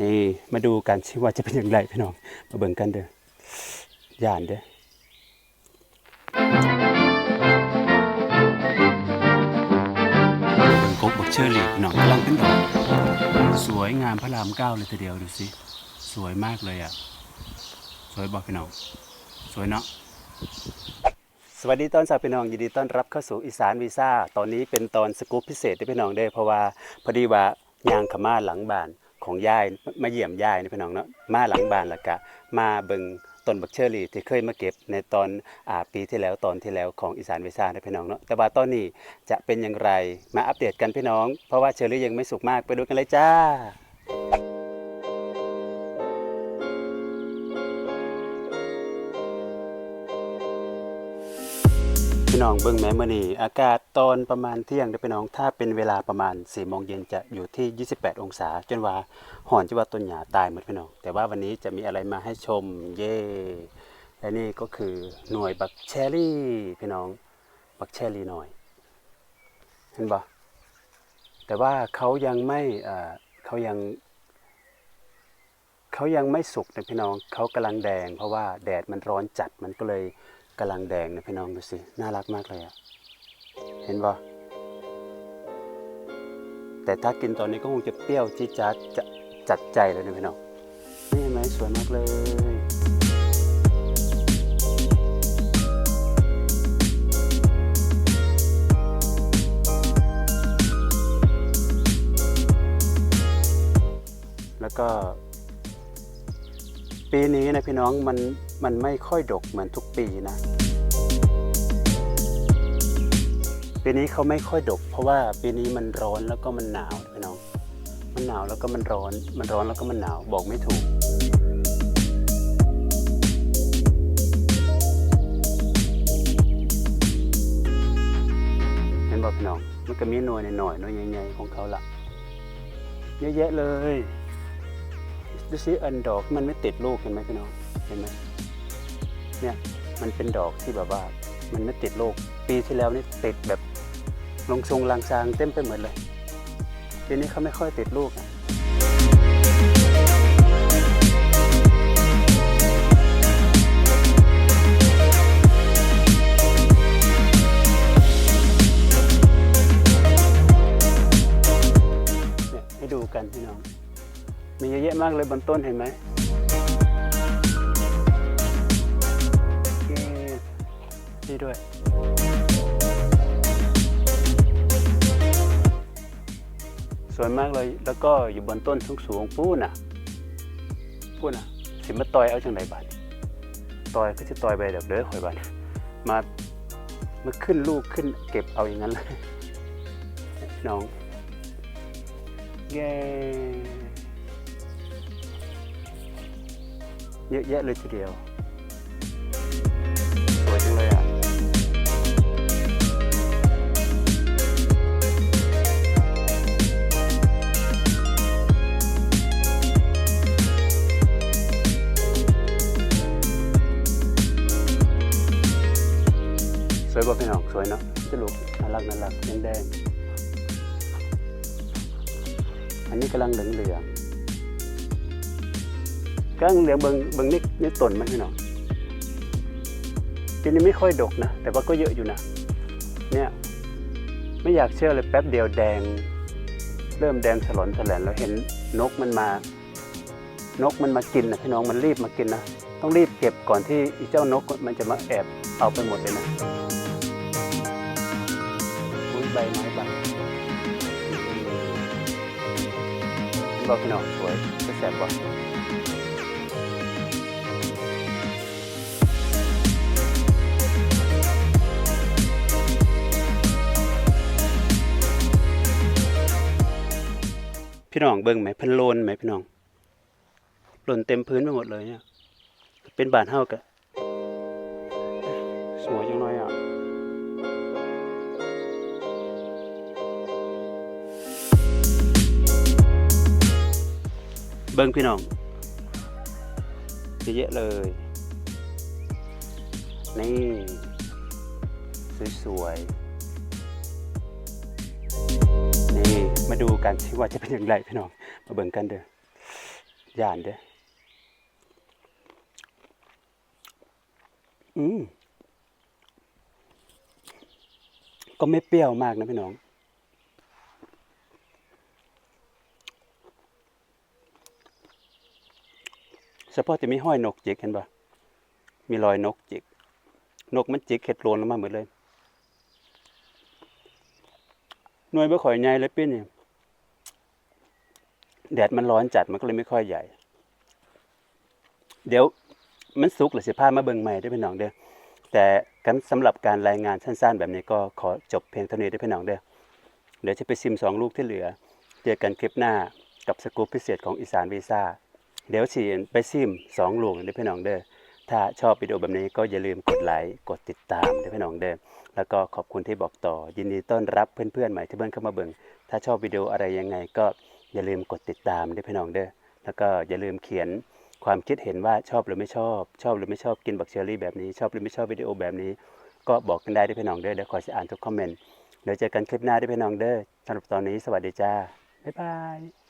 นี่มาดูกันสิว่าจะเป็นอย่างไรพี่น้อง มาเบิ่งกันเด้อย่านเด้อเบิ่งกบบักเชอรี่พี่น้องกำลังเป็นดอกสวยงามพระรามเก้าเลยทีเดียวดูสิ สวยมากเลยอะ สวยบอกพี่น้อง สวยเนาะสวัสดีตอนสาวพี่น้องยินดีต้อนรับเข้าสู่อีสานวีซ่าตอนนี้เป็นตอนสกู๊ปพิเศษที่พี่น้องได้เพราะว่าพอดีว่ายางขมาหลังบ้าน ของยายมาเยี่ยมยายนะพี่น้องเนาะมาหลังบ้านละกะ มาเบิงต้นบักเชอรี่ที่เคยมาเก็บในตอนอ่าปีที่แล้วตอนที่แล้วของอีสานเวซ่านะพี่น้องเนาะแต่ว่าตอนนี้จะเป็นอย่างไรมาอัปเดตกันพี่น้อง เพราะว่าเชอรี่ยังไม่สุกมากไปดูกันเลยจ้า พี่น้องเบิ่งแม่มื้อนี้อากาศตอนประมาณเที่ยงเด้อพี่น้องถ้าเป็นเวลาประมาณ4โมงเย็นจะอยู่ที่ 28 องศา จนว่าห่อนจะว่าต้นหญ้าตายหมดพี่น้อง แต่ว่าวันนี้จะมีอะไรมาให้ชมเย่และนี่ก็คือหน่วยบักเชอรี่พี่น้องบักเชอรี่หน่อย เห็นบ่แต่ว่าเขายังไม่เอ่อเขายังเขายังไม่สุกนะพี่น้องเขากำลังแดง เพราะว่าแดดมันร้อนจัดมันก็เลย กำลังแดงนะพี่น้องดูสิ น่ารักมากเลยอะเห็นปะแต่ถ้ากินตอนนี้ก็คงจะเปรี้ยวจี๊ดจ๊าดจะจัดใจเลยนะพี่น้องนี่เห็นไหมสวยมากเลยแล้วก็ ปีนี้นะพี่น้องมัน มันไม่ค่อยดกเหมือนทุกปีนะ ปีนี้เขาไม่ค่อยดก เพราะว่าปีนี้มันร้อนแล้วก็มันหนาวพี่น้อง มันหนาวแล้วก็มันร้อน มันร้อนแล้วก็มันหนาวบอกไม่ถูกเห็นบอกพี่น้อง มันก็มีหน่วยหน่อยหน่วยใหญ่ๆของเขาละเยอะแยะเลยดูสิอันดอกมันไม่ติดลูกเห็นไหมพี่น้อง เห็นไหม เนี่ยมันเป็นดอกที่แบบว่า มันไม่ติดลูกปีที่แล้วนี่ติดแบบลงทรงลางซางเต็มไปหมดเลยปีนี้เขาไม่ค่อยติดลูกอะเนี่ยให้ดูกันพี่น้อง มีเยอะแยะมากเลยบนต้นเห็นไหม นี่ด้วย สวยมากเลยแล้วก็อยู่บนต้นสูงๆปูน่ะปูน่ะ สิมาต่อยเอาจังไหนบาดต่อยก็จะต่อยไปเดี๋ยวเด้อข่อยบาดมามาขึ้นลูกขึ้นเก็บเอาอย่างนั้นเลยน้องเย้เยอะแยะเลยทีเดียวสวยจังเลยอะ สวยป่ะพี่น้องสวยเนาะจะลูกน่ารักน่ารักแดงแดงๆอันนี้กำลังเหลืองเหลืองกำลังเหลืองเบิงเบิงนี่นี่ต้นมันพี่น้องทีนี้ไม่ค่อยดกนะ แต่ว่าก็เยอะอยู่นะ เนี่ย ไม่อยากเชื่อเลยแป๊บเดียวแดง เริ่มแดงสลอนสแลนแล้วเห็นนกมันมา นกมันมากินนะพี่น้องมันรีบมากินนะ ต้องรีบเก็บก่อนที่อีเจ้านกมันจะมาแอบเอาไปหมดเลยนะ ใบไม้ใบบอกพี่น้องสวยจะแสบกว่พี่น้องเบิ่งไหมพันโลนไหมพี่น้องหล่นเต็มพื้นไปหมดเลยเนี่ย เป็นบานเฮากะสวยจังเลยอะ เบิ้งพี่น้องเยอะเลย นี่ สวยๆ นี่ มาดูกันสิว่าจะเป็นอย่างไรพี่น้อง มาเบิ่งกันเด้อย่านเด้ออืมก็ไม่เปรี้ยวมากนะพี่น้อง เฉพาะจะมีห้อยนกจิกเห็นปะมีรอยนกจิก นกมันจิกเห็ดโลนลงมาหมดเลย หน่วยบ่ข่อยใหญ่เลยปี้นี่แดดมันร้อนจัดมันก็เลยไม่ค่อยใหญ่ เดี๋ยวมันสุกหรือสิพามาเบิ่งใหม่ได้พี่น้องเด้อแต่กันสำหรับการรายงานสั้นๆ แบบนี้ก็ขอจบเพียงเท่านี้ได้พี่น้องเด้อเดี๋ยวจะไปซิมสองลูกที่เหลือ เจอกันคลิปหน้ากับสกู๊ปพิเศษของอีสานวีซ่า เดี๋ยวฉีไปซิมสองลูกได้อพี่น้องเด้อถ้าชอบวิดีโอแบบนี้ก็อย่าลืมกดไลค์กดติดตามด้พี่น้องเด้อแล้วก็ขอบคุณที่บอกต่อ ยินดีต้อนรับเพื่อนๆใหม่ที่เพิ่งเข้ามาเบิ่งถ้าชอบวิดีโออะไรยังไงก็อย่าลืมกดติดตามด้พี่น้องเด้อแล้วก็อย่าลืมเขียนความคิดเห็นว่าชอบหรือไม่ชอบ ชอบหรือไม่ชอบกินบักเชอรี่แบบนี้ ชอบหรือไม่ชอบวิดีโอแบบนี้ ก็บอกกันได้ด้วยพี่น้องเด้อเดี๋ยวคอยจะอ่านทุกคอมเมนต์เดี๋ยวเจอกันคลิปหน้าด้วยพี่น้องเด้อสำหรับตอนนี้สวัสดีจ้าบ๊ายบาย